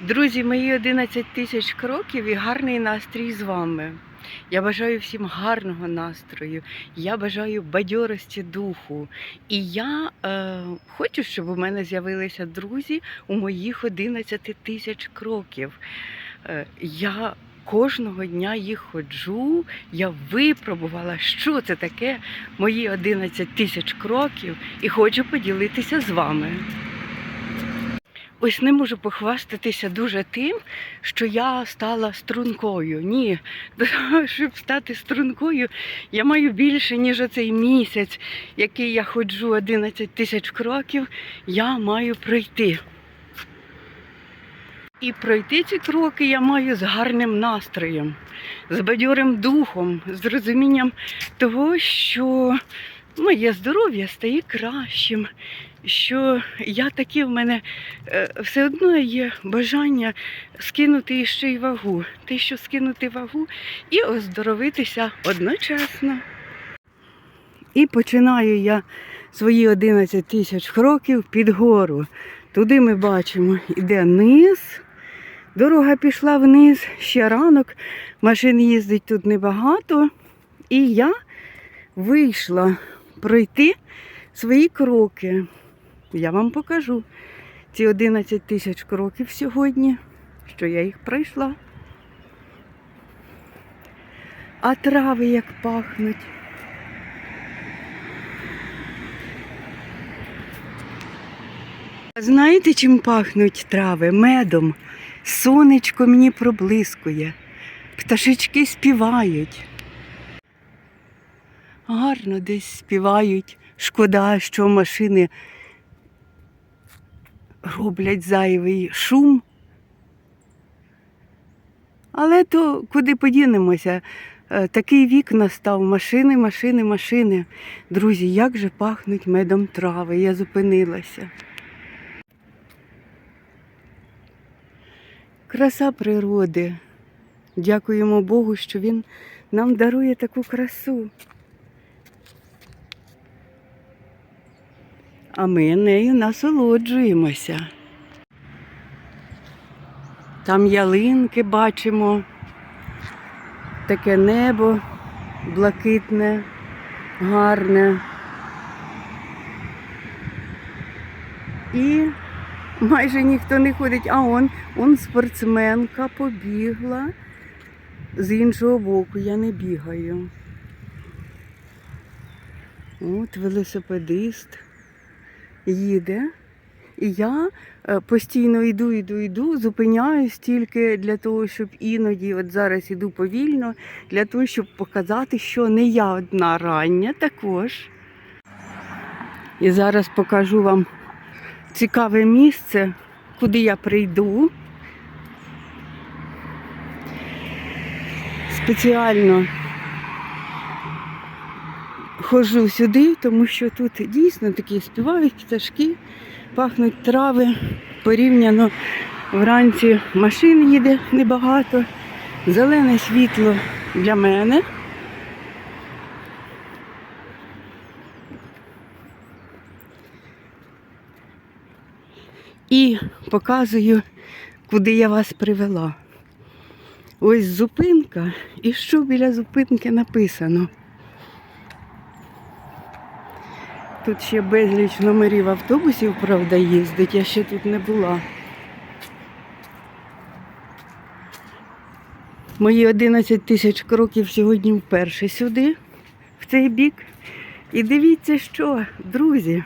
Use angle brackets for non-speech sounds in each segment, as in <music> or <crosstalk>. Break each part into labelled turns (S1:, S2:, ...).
S1: Друзі, мої 11 тисяч кроків і гарний настрій з вами. Я бажаю всім гарного настрою, я бажаю бадьорості духу. І я е, хочу, щоб у мене з'явилися друзі у моїх 11 тисяч кроків. Е, я кожного дня їх ходжу, я випробувала, що це таке мої 11 тисяч кроків, і хочу поділитися з вами. Ось не можу похвастатися дуже тим, що я стала стрункою. Ні, <laughs> щоб стати стрункою, я маю більше, ніж оцей місяць, який я ходжу 11 тисяч кроків, я маю пройти. І пройти ці кроки я маю з гарним настроєм, з бадьорим духом, з розумінням того, що моє здоров'я стає кращим, що я такі в мене е, все одно є бажання скинути ще й вагу. Те, що скинути вагу і оздоровитися одночасно. І починаю я свої 11 тисяч кроків під гору. Туди ми бачимо, іде низ. Дорога пішла вниз, ще ранок, машин їздить тут небагато. І я вийшла пройти свої кроки. Я вам покажу ці 11 тисяч кроків сьогодні, що я їх пройшла. А трави як пахнуть. Знаєте, чим пахнуть трави? Медом. Сонечко мені проблискує. Пташечки співають. Гарно десь співають. Шкода, що машини роблять зайвий шум. Але то куди подінемося? Е, Такий вік настав. Машини, машини, машини. Друзі, як же пахнуть медом трави. Я зупинилася. Краса природи. Дякуємо Богу, що Він нам дарує таку красу. А ми нею насолоджуємося. Там ялинки бачимо, таке небо блакитне, гарне. І майже ніхто не ходить, а он, он спортсменка побігла. З іншого боку я не бігаю. От велосипедист їде. І я е, постійно йду, йду, йду, зупиняюсь тільки для того, щоб іноді, от зараз іду повільно, для того, щоб показати, що не я одна рання також. І зараз покажу вам цікаве місце, куди я прийду. Спеціально ходжу сюди, тому що тут дійсно такі співають пташки, пахнуть трави. Порівняно вранці машин їде небагато, зелене світло для мене. І показую, куди я вас привела. Ось зупинка, і що біля зупинки написано. Тут ще безліч номерів автобусів, правда, їздить, я ще тут не була. Мої 11 тисяч кроків сьогодні вперше сюди, в цей бік. І дивіться, що, друзі.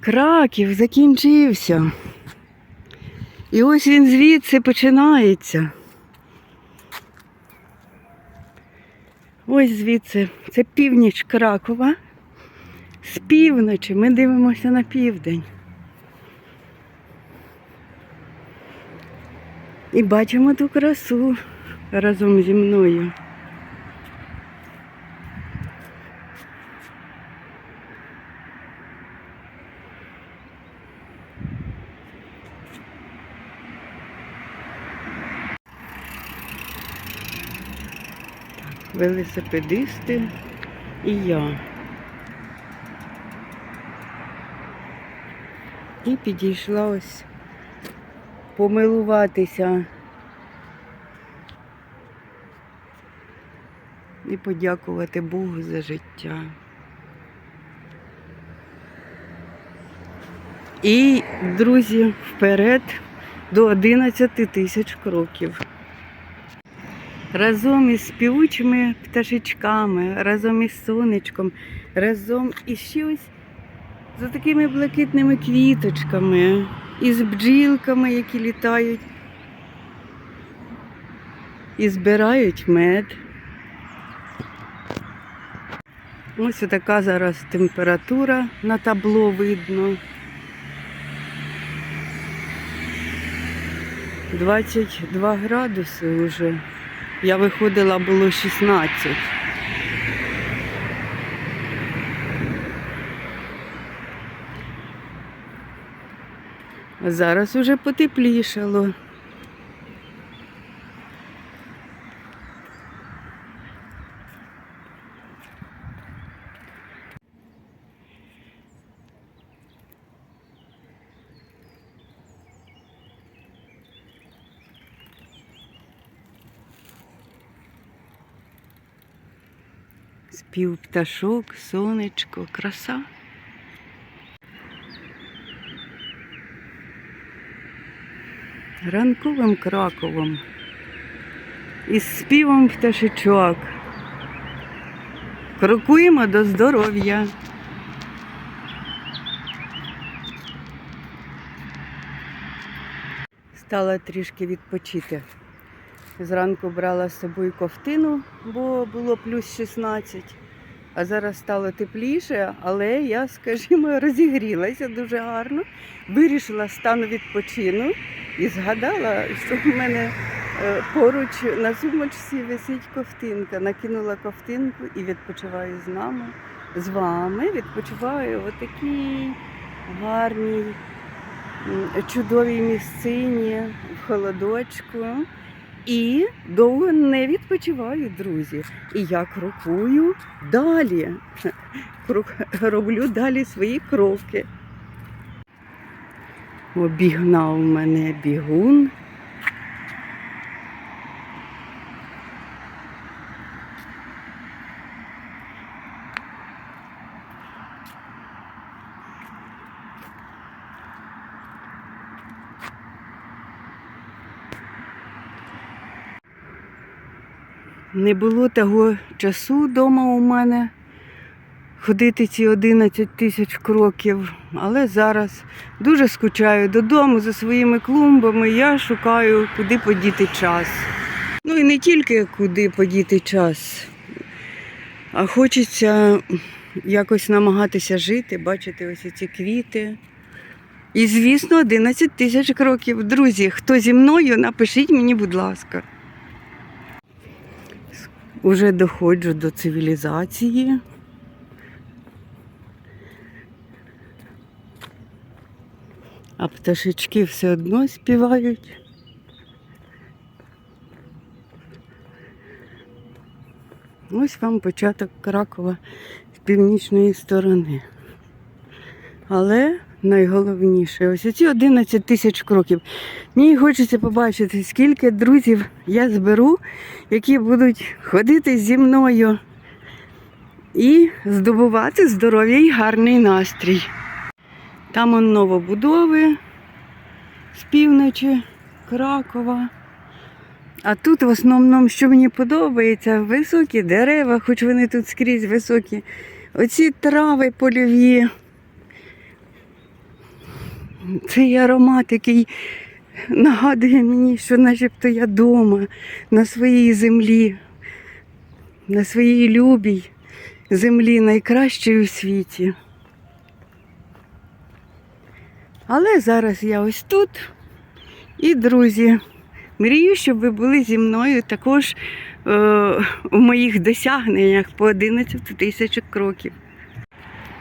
S1: Краків закінчився. І ось він звідси починається. Ось звідси. Це північ Кракова. З півночі ми дивимося на південь. І бачимо ту красу разом зі мною. Велосипедисти і я. І підійшла ось помилуватися і подякувати Богу за життя. І, друзі, вперед до 11 тисяч кроків. Разом із співучими пташечками, разом із сонечком, разом із ще ось за такими блакитними квіточками, із бджілками, які літають і збирають мед. Ось така зараз температура на табло видно. 22 градуси вже. Я виходила, було 16. А зараз уже потеплішало. Спів пташок, сонечко, краса. Ранковим краковом із співом пташечок. Крокуємо до здоров'я. Стала трішки відпочити. Зранку брала з собою ковтину, бо було плюс 16, а зараз стало тепліше, але я, скажімо, розігрілася дуже гарно. Вирішила стану відпочину і згадала, що в мене е, поруч на сумочці висить ковтинка. Накинула ковтинку і відпочиваю з нами, з вами. Відпочиваю в такій гарній, чудовій місцині, в холодочку. І довго не відпочиваю, друзі. І я крокую далі. Роблю далі свої кроки. Обігнав мене бігун. Не було того часу вдома у мене ходити ці 11 тисяч кроків, але зараз дуже скучаю додому за своїми клумбами. Я шукаю, куди подіти час. Ну і не тільки куди подіти час, а хочеться якось намагатися жити, бачити ось ці квіти. І, звісно, 11 тисяч кроків. Друзі, хто зі мною, напишіть мені, будь ласка. Уже доходжу до цивілізації. А пташечки все одно співають. Ось вам початок Кракова з північної сторони. Але найголовніше, ось ці 11 тисяч кроків. Мені хочеться побачити, скільки друзів я зберу, які будуть ходити зі мною і здобувати здоров'я і гарний настрій. Там он новобудови з півночі Кракова. А тут в основному, що мені подобається, високі дерева, хоч вони тут скрізь високі. Оці трави польові. Цей аромат, який нагадує мені, що начебто я вдома, на своїй землі, на своїй любій землі, найкращій у світі. Але зараз я ось тут. І, друзі, мрію, щоб ви були зі мною також е, в моїх досягненнях по 11 тисяч кроків.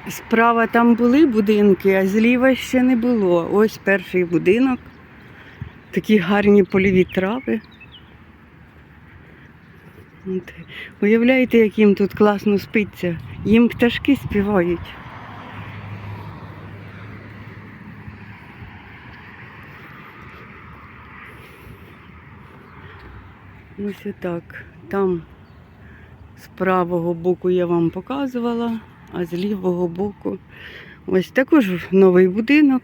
S1: Справа там були будинки, а зліва ще не було. Ось перший будинок. Такі гарні польові трави. От. Уявляєте, як їм тут класно спиться. Їм пташки співають. Ось отак. Там з правого боку я вам показувала, а з лівого боку ось також новий будинок.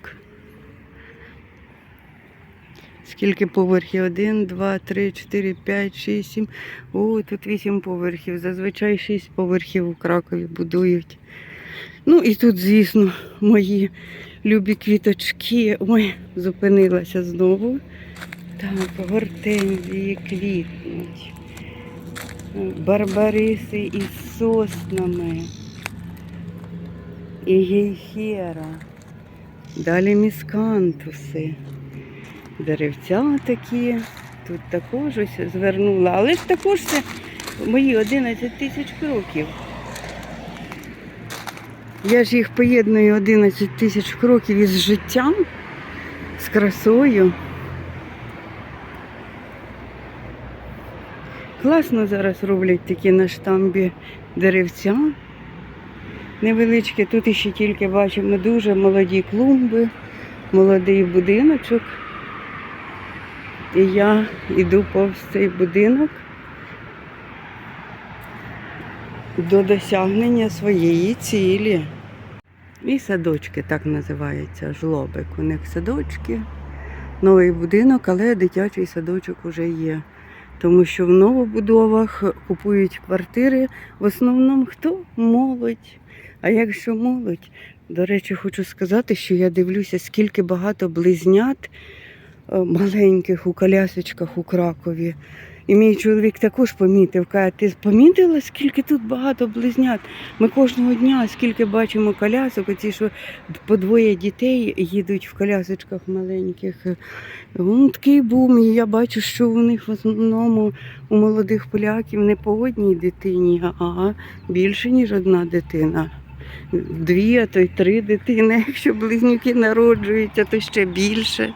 S1: Скільки поверхів? Один, два, три, чотири, п'ять, шість, сім. О, тут вісім поверхів. Зазвичай шість поверхів у Кракові будують. Ну і тут, звісно, мої любі квіточки. Ой, зупинилася знову. Так, гортензії квітнуть. Барбариси із соснами. І гейхера. Далі міскантуси. Деревця такі. Тут також ось звернула. Але ж також це мої 11 тисяч кроків. Я ж їх поєдную 11 тисяч кроків із життям, з красою. Класно зараз роблять такі на штамбі деревця. Невеличкі. Тут іще тільки бачимо дуже молоді клумби, молодий будиночок. І я йду повз цей будинок до досягнення своєї цілі. І садочки так називаються, жлобик. У них садочки, новий будинок, але дитячий садочок вже є. Тому що в новобудовах купують квартири в основному хто? Молодь. А якщо молодь, до речі, хочу сказати, що я дивлюся, скільки багато близнят е, маленьких у колясочках у Кракові. І мій чоловік також помітив, каже, ти помітила, скільки тут багато близнят? Ми кожного дня, скільки бачимо колясок, оці, що по двоє дітей їдуть в колясочках маленьких. Вон такий бум, і я бачу, що у них в основному у молодих поляків не по одній дитині, а більше, ніж одна дитина. Дві, а то й три дитини. <laughs> Якщо близнюки народжуються, то ще більше.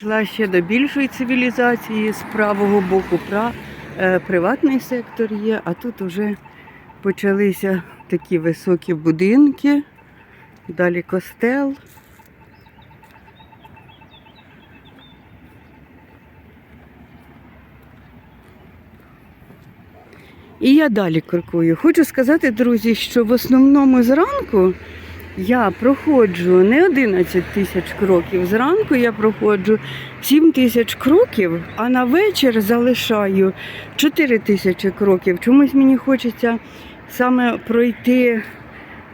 S1: Йшла ще до більшої цивілізації з правого боку пра- е, приватний сектор є, а тут вже почалися такі високі будинки, далі костел. І я далі крокую. Хочу сказати, друзі, що в основному зранку я проходжу не 11 тисяч кроків. Зранку я проходжу 7 тисяч кроків, а на вечір залишаю 4 тисячі кроків. Чомусь мені хочеться саме пройти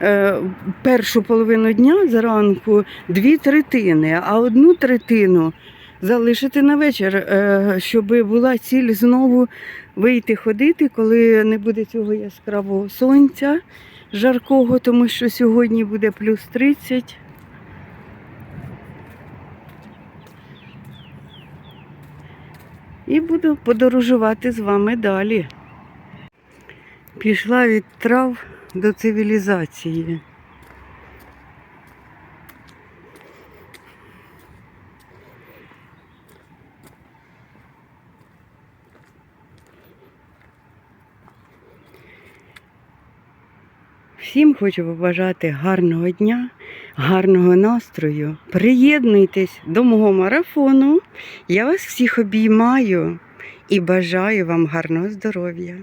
S1: е, першу половину дня зранку дві третини, а одну третину залишити на вечір, е, щоб була ціль знову вийти ходити, коли не буде цього яскравого сонця жаркого, тому що сьогодні буде плюс 30. І буду подорожувати з вами далі. Пішла від трав до цивілізації. Всім хочу побажати гарного дня, гарного настрою. Приєднуйтесь до мого марафону. Я вас всіх обіймаю і бажаю вам гарного здоров'я.